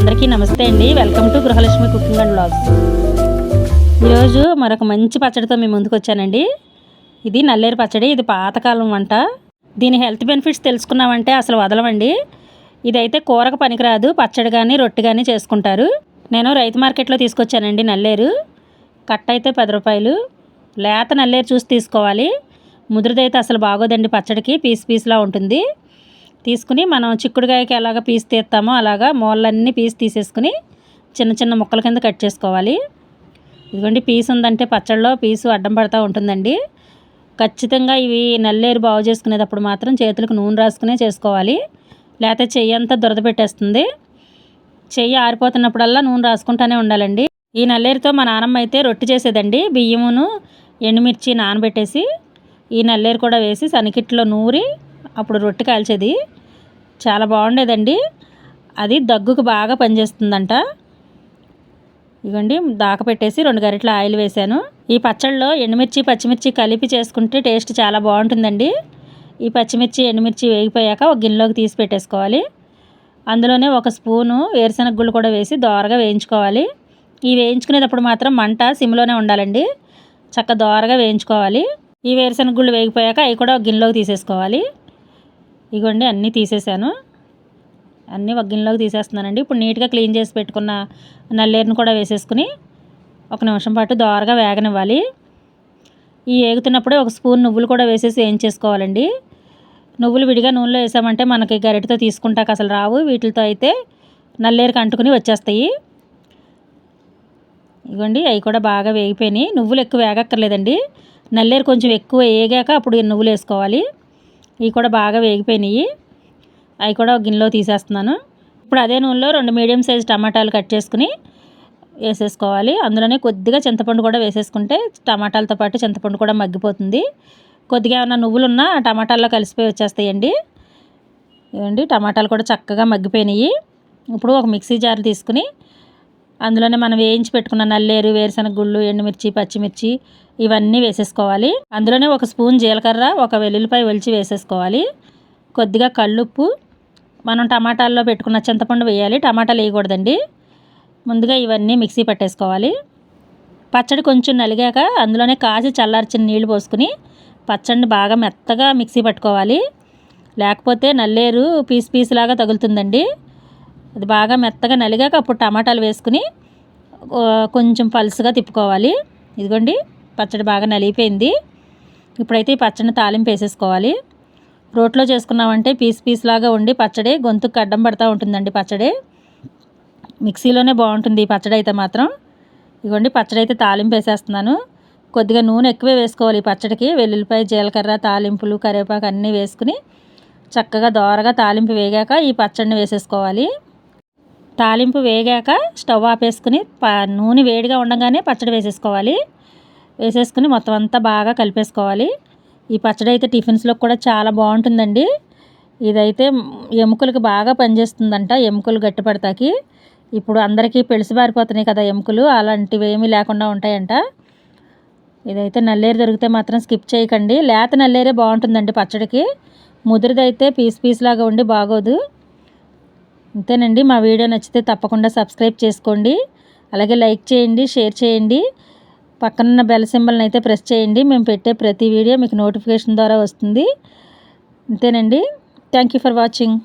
అందరికీ నమస్తే అండి. Welcome to Gruhalakshmi cooking and blogs ఈరోజు మరొక మంచి పచ్చడితో మేము ముందుకు వచ్చానండి. ఇది నల్లేరు పచ్చడి ఇది పాతకాలం వంట. దీని హెల్త్ బెనిఫిట్స్ తెలుసుకున్నామంటే అసలు వదలవండి ఇదైతే కూరకు పనికిరాదు పచ్చడి కానీ రొట్టె కానీ చేసుకుంటారు. నేను రైతు మార్కెట్లో తీసుకొచ్చానండి నల్లేరు. కట్ట అయితే పది రూపాయలు. లేత నల్లేరు చూసి తీసుకోవాలి. ముదురుదైతే అసలు బాగోదండి పచ్చడికి. పీస్ పీస్లా ఉంటుంది. తీసుకుని మనం చిక్కుడుకాయకి ఎలాగ పీస్ తీస్తామో అలాగా మూలన్నీ పీస్ తీసేసుకుని చిన్న చిన్న ముక్కల కింద కట్ చేసుకోవాలి. ఇదిగోండి పీస్ ఉందంటే పచ్చళ్ళలో పీసు అడ్డం పడతా ఉంటుందండి. ఖచ్చితంగా ఇవి నల్లేరు బాగు చేసుకునేటప్పుడు మాత్రం చేతులకు నూనె రాసుకునే చేసుకోవాలి. లేకపోతే చెయ్యి అంతా దురద పెట్టేస్తుంది. చెయ్యి ఆరిపోతున్నప్పుడల్లా నూనె రాసుకుంటానే ఉండాలండి. ఈ నల్లేరుతో మా నానమ్మ అయితే రొట్టె చేసేదండి. బియ్యమును ఎండుమిర్చి నానబెట్టేసి ఈ నల్లేరు కూడా వేసి సనికిట్లో నూరి అప్పుడు రొట్టె కాల్చేది. చాలా బాగుండేదండి. అది దగ్గుకు బాగా పనిచేస్తుందంట. ఇవ్వండి దాక పెట్టేసి రెండు గరిటల ఆయిల్ వేసాను. ఈ పచ్చళ్ళలో ఎండుమిర్చి పచ్చిమిర్చి కలిపి చేసుకుంటే టేస్ట్ చాలా బాగుంటుందండి. ఈ పచ్చిమిర్చి ఎండుమిర్చి వేగిపోయాక ఒక గిన్నెలోకి తీసి పెట్టేసుకోవాలి. అందులోనే ఒక స్పూను వేరుశనగ గుళ్ళు కూడా వేసి దోరగా వేయించుకోవాలి. ఈ వేయించుకునేటప్పుడు మాత్రం మంట సిమ్లోనే ఉండాలండి. చక్క దోరగా వేయించుకోవాలి. ఈ వేరుశనగ గుళ్ళు వేగిపోయాక అవి కూడా ఒక గిన్నెలోకి తీసేసుకోవాలి. ఇగోండి అన్నీ తీసేసాను అన్నీ వగ్గిన్లోకి తీసేస్తున్నానండి. ఇప్పుడు నీట్గా క్లీన్ చేసి పెట్టుకున్న నల్లేరుని కూడా వేసేసుకుని ఒక నిమిషం పాటు దోరగా వేగనివ్వాలి. ఈ వేగుతున్నప్పుడే ఒక స్పూన్ నువ్వులు కూడా వేసేసి వేయించేసుకోవాలండి నువ్వులు విడిగా నూనెలో వేసామంటే మనకి గరిటతో తీసుకుంటాక అసలు రావు. వీటితో అయితే నల్లేరుకి అంటుకుని వచ్చేస్తాయి. ఇవ్వండి అవి కూడా బాగా వేగిపోయినాయి. నువ్వులు ఎక్కువ వేగక్కర్లేదండి. నల్లేరు కొంచెం ఎక్కువ వేగాక అప్పుడు నువ్వులు వేసుకోవాలి. ఇవి కూడా బాగా వేగిపోయినాయి. అవి కూడా ఒక గిన్నెలో తీసేస్తున్నాను. ఇప్పుడు అదే నూనెలో రెండు మీడియం సైజ్ టమాటాలు కట్ చేసుకుని వేసేసుకోవాలి. అందులోనే కొద్దిగా చింతపండు కూడా వేసేసుకుంటే టమాటాలతో పాటు చింతపండు కూడా మగ్గిపోతుంది. కొద్దిగా ఏమైనా నువ్వులు ఉన్నా టమాటాల్లో కలిసిపోయి వచ్చేస్తాయండి. ఇవ్వండి టమాటాలు కూడా చక్కగా మగ్గిపోయినాయి. ఇప్పుడు ఒక మిక్సీ జార్ తీసుకుని అందులోనే మనం వేయించి పెట్టుకున్న నల్లేరు వేరుశనగ గుళ్ళు ఎండుమిర్చి పచ్చిమిర్చి ఇవన్నీ వేసేసుకోవాలి. అందులోనే ఒక స్పూన్ జీలకర్ర ఒక వెల్లుల్లిపాయ ఒలిచి వేసేసుకోవాలి. కొద్దిగా కళ్ళుప్పు మనం టమాటాల్లో పెట్టుకున్న చింతపండు వేయాలి. టమాటాలు వేయకూడదండి ముందుగా ఇవన్నీ మిక్సీ పట్టేసుకోవాలి. పచ్చడి కొంచెం నలిగాక అందులోనే కాసి చల్లార్చిన నీళ్ళు పోసుకుని పచ్చడిని బాగా మెత్తగా మిక్సీ పట్టుకోవాలి. లేకపోతే నల్లేరు పీస్ పీస్ లాగా తగులుతుందండి. అది బాగా మెత్తగా నలిగాక అప్పుడు టమాటాలు వేసుకుని కొంచెం పలుసుగా తిప్పుకోవాలి. ఇదిగోండి పచ్చడి బాగా నలిగిపోయింది. ఇప్పుడైతే ఈ పచ్చడిని తాలింపు వేసేసుకోవాలి. రోట్లో చేసుకున్నామంటే పీస్ పీస్ లాగా ఉండి పచ్చడి గొంతుకు అడ్డం పడతా ఉంటుందండి పచ్చడి. మిక్సీలోనే బాగుంటుంది ఈ పచ్చడి అయితే మాత్రం. ఇదిగోండి పచ్చడి అయితే తాలింపు వేసేస్తున్నాను. కొద్దిగా నూనె ఎక్కువే వేసుకోవాలి ఈ పచ్చడికి. వెల్లుల్లిపాయ జీలకర్ర తాలింపులు కరివేపాకు అన్నీ వేసుకుని చక్కగా దోరగా తాలింపు వేగాక ఈ పచ్చడిని వేసేసుకోవాలి. తాలింపు వేగాక స్టవ్ ఆపేసుకుని నూనె వేడిగా ఉండగానే పచ్చడి వేసేసుకోవాలి. వేసేసుకుని మొత్తం అంతా బాగా కలిపేసుకోవాలి. ఈ పచ్చడి అయితే టిఫిన్స్లో కూడా చాలా బాగుంటుందండి. ఇదైతే ఎముకలకు బాగా పనిచేస్తుందంట ఎముకలు గట్టిపడతాకి. ఇప్పుడు అందరికీ పెళిసి బారిపోతున్నాయి కదా ఎముకలు అలాంటివి ఏమీ లేకుండా ఉంటాయంట. ఇదైతే నల్లేరు దొరికితే మాత్రం స్కిప్ చేయకండి. లేత నల్లేరే బాగుంటుందండి పచ్చడికి. ముదిరిదైతే పీస్ పీస్ లాగా ఉండి బాగోదు. అంతేనండి మా వీడియో నచ్చితే తప్పకుండా సబ్స్క్రైబ్ చేసుకోండి. అలాగే లైక్ చేయండి షేర్ చేయండి. పక్కనున్న బెల్ సింబల్ని అయితే ప్రెస్ చేయండి. మేము పెట్టే ప్రతి వీడియో మీకు నోటిఫికేషన్ ద్వారా వస్తుంది. అంతేనండి థ్యాంక్ యూ ఫర్ వాచింగ్.